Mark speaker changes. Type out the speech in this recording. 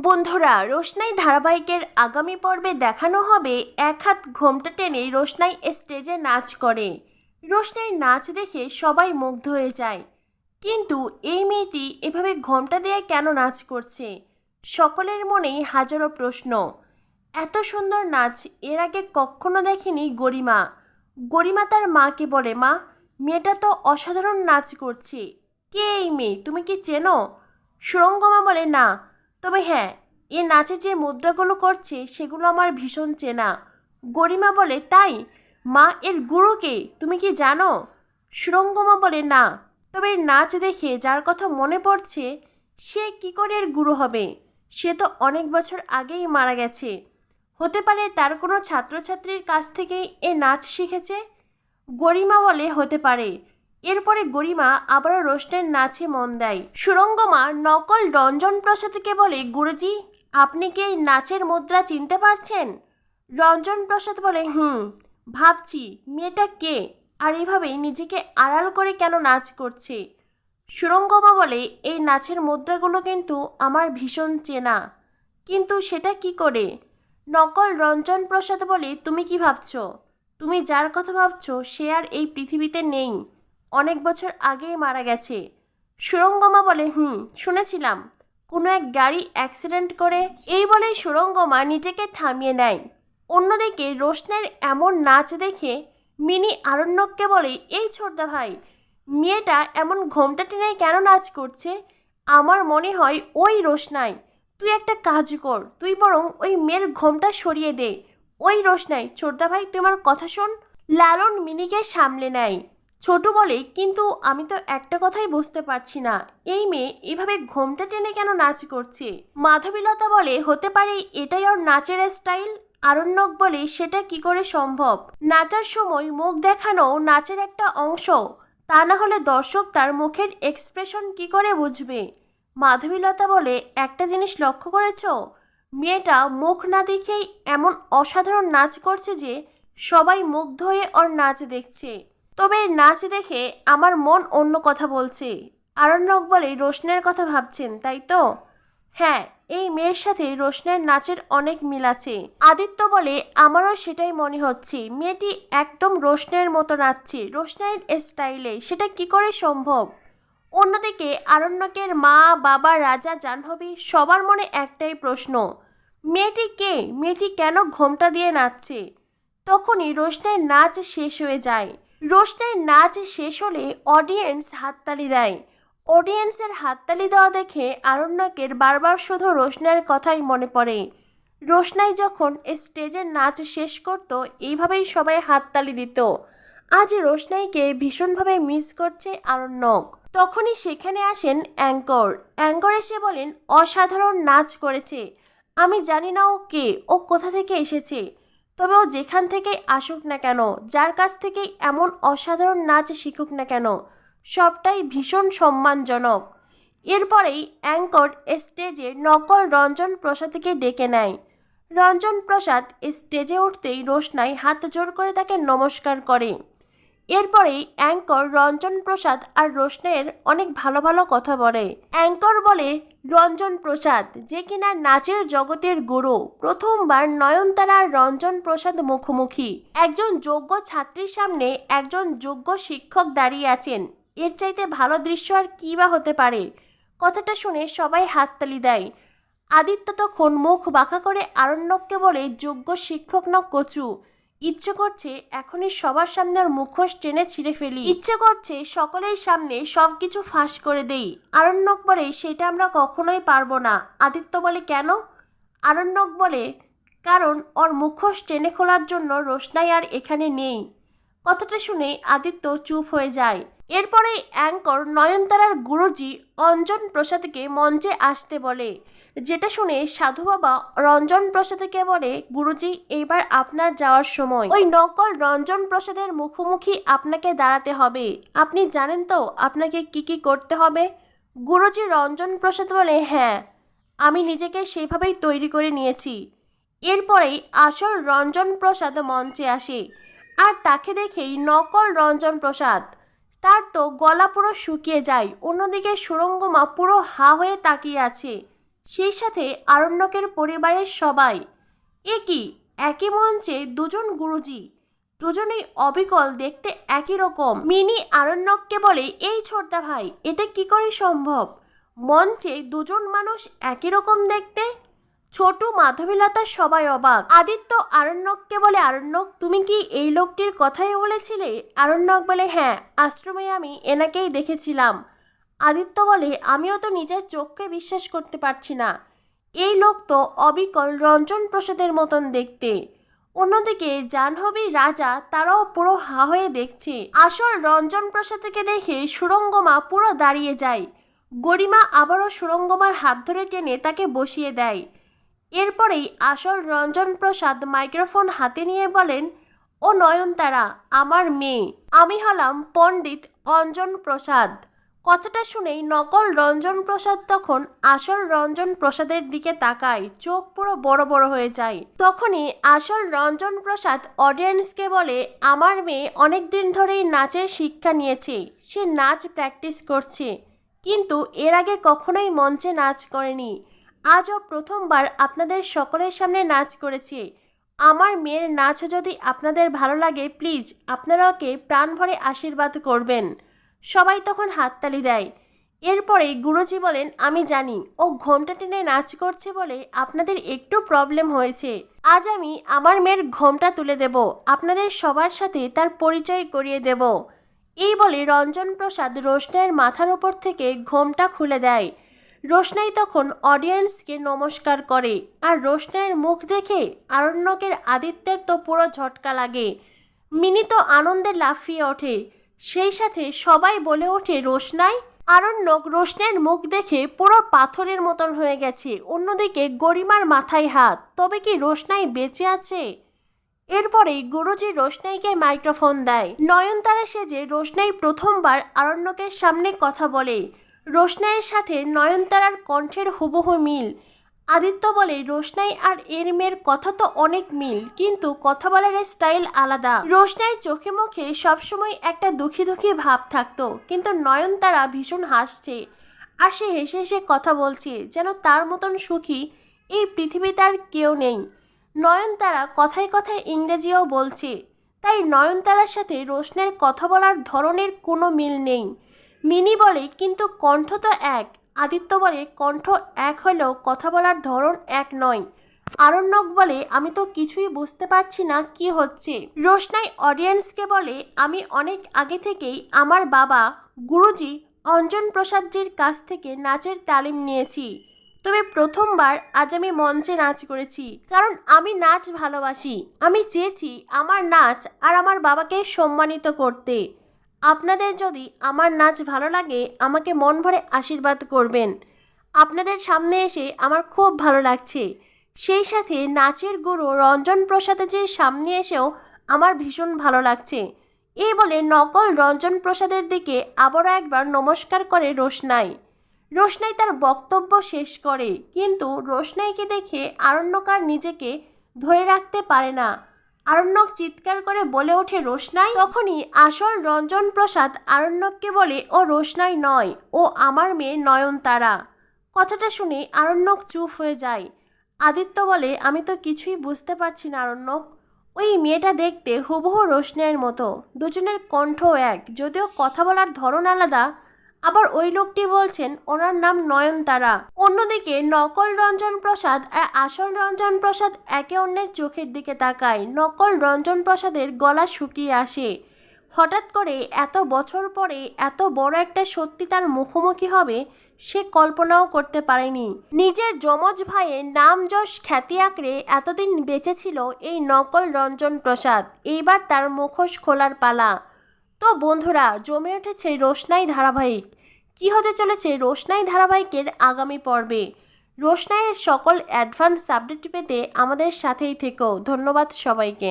Speaker 1: বন্ধুরা, রোশনাই ধারাবাহিকের আগামী পর্বে দেখানো হবে এক হাত ঘোমটা টেনে রোশনাই স্টেজে নাচ করে। রোশনাই নাচ দেখে সবাই মুগ্ধ হয়ে যায়। কিন্তু এই মেয়েটি এভাবে ঘোমটা দিয়ে কেন নাচ করছে? সকলের মনেই হাজারো প্রশ্ন। এত সুন্দর নাচ এর আগে কখনো দেখেনি গরিমা। গরিমা তার মাকে বলে, মা, মেয়েটা তো অসাধারণ নাচ করছে। কে এই মেয়ে? তুমি কি চেনো? সুরঙ্গমা বলে, না তবে হ্যাঁ এ নাচে যে মুদ্রাগুলো করছে, সেগুলো আমার ভীষণ চেনা। গরিমা বলে, তাই? মা, এর গুরুকে তুমি কি জানো? সুরঙ্গমা বলে, না। তবে নাচ দেখে যার কথা মনে পড়ছে, সে কি করে এর গুরু হবে? সে তো অনেক বছর আগেই মারা গেছে। হতে পারে তার কোনো ছাত্রছাত্রীর কাছ থেকেই এ নাচ শিখেছে? গরিমা বলে, হতে পারে। এরপরে গরিমা আবারও রোশনের নাচে মন দেয়। সুরঙ্গমা নকল রঞ্জন প্রসাদকে বলে, গুরুজি, আপনি কি এই নাচের মুদ্রা চিনতে পারছেন? রঞ্জন প্রসাদ বলে, হুম, ভাবছি, মেয়েটা কে? আর এইভাবেই নিজেকে আড়াল করে কেন নাচ করছে? সুরঙ্গমা বলে, এই নাচের মুদ্রাগুলো কিন্তু আমার ভীষণ চেনা। কিন্তু সেটা কি করে? নকল রঞ্জন প্রসাদ বলে, তুমি কি ভাবছ? তুমি যার কথা ভাবছ, সে আর এই পৃথিবীতে নেই। অনেক বছর আগেই মারা গেছে। সুরঙ্গমা বলে, হুম, শুনেছিলাম। কোনো এক গাড়ি অ্যাক্সিডেন্ট করে এই বলেই সুরঙ্গমা নিজেকে থামিয়ে নেয়। অন্যদিকে রোশনের এমন নাচ দেখে মিনি আরণ্যককে বলে, এই ছোটদা ভাই, মেয়েটা এমন ঘোমটা টেনে কেন নাচ করছে? আমার মনে হয় ওই রোশনাই। তুই একটা কাজ কর, তুই বরং ওই মেয়ের ঘোমটা সরিয়ে দে। ওই রোশনাই, ছোটদা ভাই, তুই আমার কথা শোন। লালন মিনিকে সামলে নেয়। ছোট বলে, কিন্তু আমি তো একটা কথাই বুঝতে পারছি না। এই মেয়ে এভাবে ঘোমটা টেনে কেন নাচ করছে? মাধবীলতা বলে, হতে পারে এটাই ওর নাচের স্টাইল। আরণ্যক বলে, সেটা কি করে সম্ভব? নাচার সময় মুখ দেখানো নাচের একটা অংশ। তা না হলে দর্শক তার মুখের এক্সপ্রেশন কি করে বুঝবে? মাধবীলতা বলে, একটা জিনিস লক্ষ্য করেছ? মেয়েটা মুখ না দেখেই এমন অসাধারণ নাচ করছে যে সবাই মুগ্ধ হয়ে ওর নাচ দেখছে। তবে এর নাচ দেখে আমার মন অন্য কথা বলছে। আরণ্যক বলে, রোশনের কথা ভাবছেন, তাই তো? হ্যাঁ এই মেয়ের সাথে রোশনের নাচের অনেক মিল আছে। আদিত্য বলে, আমারও সেটাই মনে হচ্ছে। মেয়েটি একদম রোশনের মতো নাচছে, রোশনের স্টাইলে। সেটা কি করে সম্ভব? অন্যদিকে আরণ্যকের মা, বাবা, রাজা, জাহ্নবী সবার মনে একটাই প্রশ্ন, মেয়েটি কে? মেয়েটি কেন ঘোমটা দিয়ে নাচছে? তখনই রোশনের নাচ শেষ হয়ে যায়। রোশনের নাচ শেষ হলে অডিয়েন্স হাততালি দেয়। অডিয়েন্সের হাততালি দেওয়া দেখে আরণ্যকের বারবার শুধু রোশনের কথাই মনে পড়ে। রোশনাই যখন স্টেজের নাচ শেষ করত, এইভাবেই সবাই হাততালি দিত। আজ রোশনাইকে ভীষণভাবে মিস করছে আরণ্যক। তখনই সেখানে আসেন অ্যাঙ্কর। অ্যাঙ্কর এসে বলেন, অসাধারণ নাচ করেছে। আমি জানি না ও কে। ও কোথা থেকে এসেছে? তবে ও যেখান থেকে আসুক না কেন, যার কাছ থেকে এমন অসাধারণ নাচ শিখুক না কেন, সবটাই ভীষণ সম্মানজনক। এরপরেই অ্যাঙ্কর স্টেজে নকল রঞ্জন প্রসাদকে ডেকে নেয়। রঞ্জন প্রসাদ স্টেজে উঠতেই রোশনাই হাত জোর করে তাকে নমস্কার করে। এরপরেই অ্যাঙ্কর রঞ্জন প্রসাদ আর রোশনের অনেক ভালো ভালো কথা বলে। অ্যাঙ্কর বলে, রঞ্জন প্রসাদ, যে কিনা নাচের জগতের গুরু, প্রথমবার নয়নতারা রঞ্জন প্রসাদ মুখোমুখি। একজন যোগ্য ছাত্রীর সামনে একজন যোগ্য শিক্ষক দাঁড়িয়ে আছেন। এর চাইতে ভালো দৃশ্য আর কী বা হতে পারে? কথাটা শুনে সবাই হাততালি দেয়। আদিত্য তখন মুখ বাঁকা করে আরণ্যককে বলে, যোগ্য শিক্ষক না কচু? ইচ্ছে করছে এখনই সবার সামনে আর মুখোশ টেনে ছিঁড়ে ফেলি। ইচ্ছে করছে সকলের সামনে সব কিছু ফাঁস করে দেই। আরণ্যক বলে, সেটা আমরা কখনোই পারব না। আদিত্য বলে, কেন? আরণ্যক বলে, কারণ ওর মুখোশ টেনে খোলার জন্য রোশনাই আর এখানে নেই। কথাটা শুনে আদিত্য চুপ হয়ে যায়। এরপরে অ্যাঙ্কর নয়নতারার গুরুজি অঞ্জন প্রসাদকে মঞ্চে আসতে বলে। যেটা শুনে সাধু বাবা রঞ্জন প্রসাদকে বলে, গুরুজি, এইবার আপনার যাওয়ার সময়। ওই নকল রঞ্জন প্রসাদের মুখোমুখি আপনাকে দাঁড়াতে হবে। আপনি জানেন তো আপনাকে কি কি করতে হবে? গুরুজি রঞ্জন প্রসাদ বলে হ্যাঁ আমি নিজেকে সেইভাবেই তৈরি করে নিয়েছি। এরপরেই আসল রঞ্জন প্রসাদ মঞ্চে আসে। আর তাকে দেখেই নকল রঞ্জন প্রসাদ তার তো গলা পুরো শুকিয়ে যায়। অন্যদিকে সুরঙ্গমা পুরো হা হয়ে তাকিয়ে আছে। সেই সাথে আরণ্যকের পরিবারের সবাই। একই একই মঞ্চে দুজন গুরুজি। দুজনেই অবিকল দেখতে একই রকম। মিনি আরণ্যককে বলে, এই ছোটদা ভাই, এটা কি করে সম্ভব? মঞ্চে দুজন মানুষ একই রকম দেখতে? ছোট মাধবীলতা সবাই অবাক। আদিত্য আরণ্যককে বলে আরণ্যক? তুমি কি এই লোকটির কথাই বলেছিলে? আরণ্যক বলে হ্যাঁ আশ্রমে আমি এনাকেই দেখেছিলাম। আদিত্য বলে, আমিও তো নিজের চোখকে বিশ্বাস করতে পারছি না। এই লোক তো অবিকল রঞ্জন প্রসাদের মতন দেখতে। অন্যদিকে জাহ্নবী রাজা তারাও পুরো হা হয়ে দেখছে। আসল রঞ্জন প্রসাদকে দেখে সুরঙ্গমা পুরো দাঁড়িয়ে যায়। গরিমা আবারও সুরঙ্গমার হাত ধরে টেনে তাকে বসিয়ে দেয়। এরপরেই আসল রঞ্জন প্রসাদ মাইক্রোফোন হাতে নিয়ে বলেন, ও নয়নতারা, আমার মেয়ে। আমি হলাম পণ্ডিত অঞ্জন প্রসাদ। কথাটা শুনেই নকল রঞ্জন প্রসাদ তখন আসল রঞ্জন প্রসাদের দিকে তাকায়, চোখ পুরো বড় বড় হয়ে যায়। তখনই আসল রঞ্জন প্রসাদ অডিয়েন্সকে বলে, আমার মেয়ে অনেক দিন ধরেই নাচের শিক্ষা নিয়েছে। সে নাচ প্র্যাকটিস করছে। কিন্তু এর আগে কখনোই মঞ্চে নাচ করেনি। আজও প্রথমবার আপনাদের সকলের সামনে নাচ করেছি। আমার মেয়ের নাচ যদি আপনাদের ভালো লাগে, প্লিজ আপনারা ওকে প্রাণ ভরে আশীর্বাদ করবেন। সবাই তখন হাততালি দেয়। এরপরে গুরুজি বলেন, আমি জানি, ও ঘোমটা টেনে নাচ করছে বলে আপনাদের একটু প্রবলেম হয়েছে। আজ আমি আমার মেয়ের ঘোমটা তুলে দেব, আপনাদের সবার সাথে তার পরিচয় করিয়ে দেব। এই বলে রঞ্জন প্রসাদ রোশনাইয়ের মাথার ওপর থেকে ঘোমটা খুলে দেয়। রোশনাই তখন অডিয়েন্সকে নমস্কার করে, আর রোশনাইয়ের মুখ দেখে আরণ্যকের আদিত্যের তো পুরো ঝটকা লাগে। মিনি তো আনন্দে লাফিয়ে ওঠে। সেই সাথে সবাই বলে ওঠে, রোশনাই? আরণ্যক রোশনাইয়ের মুখ দেখে পুরো পাথরের মতন হয়ে গেছে। অন্যদিকে গরিমার মাথায় হাত, তবে কি রোশনাই বেঁচে আছে? এরপরেই গুরুজি রোশনাইকে মাইক্রোফোন দেয়। নয়নতারা সেজে রোশনাই প্রথমবার আরণ্যকের সামনে কথা বলে। রোশনাইয়ের সাথে নয়নতারার কণ্ঠের হুবহু মিল। আদিত্য বলে, রোশনাই আর এর মেয়ের কথা তো অনেক মিল, কিন্তু কথা বলার স্টাইল আলাদা। রোশনাইয়ের চোখে মুখে সবসময় একটা দুঃখী দুঃখী ভাব থাকতো, কিন্তু নয়নতারা ভীষণ হাসছে। আর সে হেসে হেসে কথা বলছে, যেন তার মতন সুখী এই পৃথিবীতে আর কেউ নেই। নয়নতারা কথায় কথায় ইংরেজিও বলছে, তাই নয়নতারার সাথে রোশনের কথা বলার ধরনের কোনো মিল নেই। মিনি বলে, কিন্তু কণ্ঠ তো এক। আদিত্য বলে, কণ্ঠ এক হলেও কথা বলার ধরন এক নয়। আরণ্যক বলে, আমি তো কিছুই বুঝতে পারছি না কি হচ্ছে। রোশনাই অডিয়েন্সকে বলে, আমি অনেক আগে থেকেই আমার বাবা, গুরুজি অঞ্জন প্রসাদজির কাছ থেকে নাচের তালিম নিয়েছি। তবে প্রথমবার আজ আমি মঞ্চে নাচ করেছি, কারণ আমি নাচ ভালোবাসি। আমি চেয়েছি আমার নাচ আর আমার বাবাকে সম্মানিত করতে। আপনাদের যদি আমার নাচ ভালো লাগে, আমাকে মন ভরে আশীর্বাদ করবেন। আপনাদের সামনে এসে আমার খুব ভালো লাগছে। সেই সাথে নাচের গুরু রঞ্জন প্রসাদের সামনে এসেও আমার ভীষণ ভালো লাগছে। এই বলে নকল রঞ্জন প্রসাদের দিকে আবারও একবার নমস্কার করে রোশনাই। রোশনাই তার বক্তব্য শেষ করে, কিন্তু রোশনাইকে দেখে আরণ্যকার নিজেকে ধরে রাখতে পারে না। আরণ্যক চিৎকার করে বলে ওঠে, রোশনাই, তখনই আসল রঞ্জন প্রসাদ আরণ্যককে বলে, ও রোশনাই নয়, ও আমার মেয়ে নয়নতারা। কথাটা শুনে আরণ্যক চুপ হয়ে যায়। আদিত্য বলে, আমি তো কিছুই বুঝতে পারছি না আরণ্যক। ওই মেয়েটা দেখতে হুবহু রোশনাইয়ের মতো। দুজনের কণ্ঠ এক, যদিও কথা বলার ধরন আলাদা আবার ওই লোকটি বলছেন, ওনার নাম নয়নতারা। অন্যদিকে নকল রঞ্জন প্রসাদ আর আসল রঞ্জন প্রসাদ একে অন্যের চোখের দিকে তাকায়। নকল রঞ্জন প্রসাদের গলা শুকিয়ে আসে। হঠাৎ করে এত বছর পরে এত বড় একটা সত্যি তার মুখোমুখি হবে, সে কল্পনাও করতে পারেনি। নিজের যমজ ভাইয়ের নাম যশ খ্যাতি আঁকড়ে এতদিন বেঁচে ছিল এই নকল রঞ্জন প্রসাদ। এইবার তার মুখোশ খোলার পালা। তো বন্ধুরা, জমে উঠেছে রোশনাই ধারাবাহিক। কি হতে চলেছে রোশনাই ধারাবাহিকের আগামী পর্বে? রোশনাইয়ের সকল অ্যাডভান্স আপডেট পেতে আমাদের সাথেই থেকো। ধন্যবাদ সবাইকে।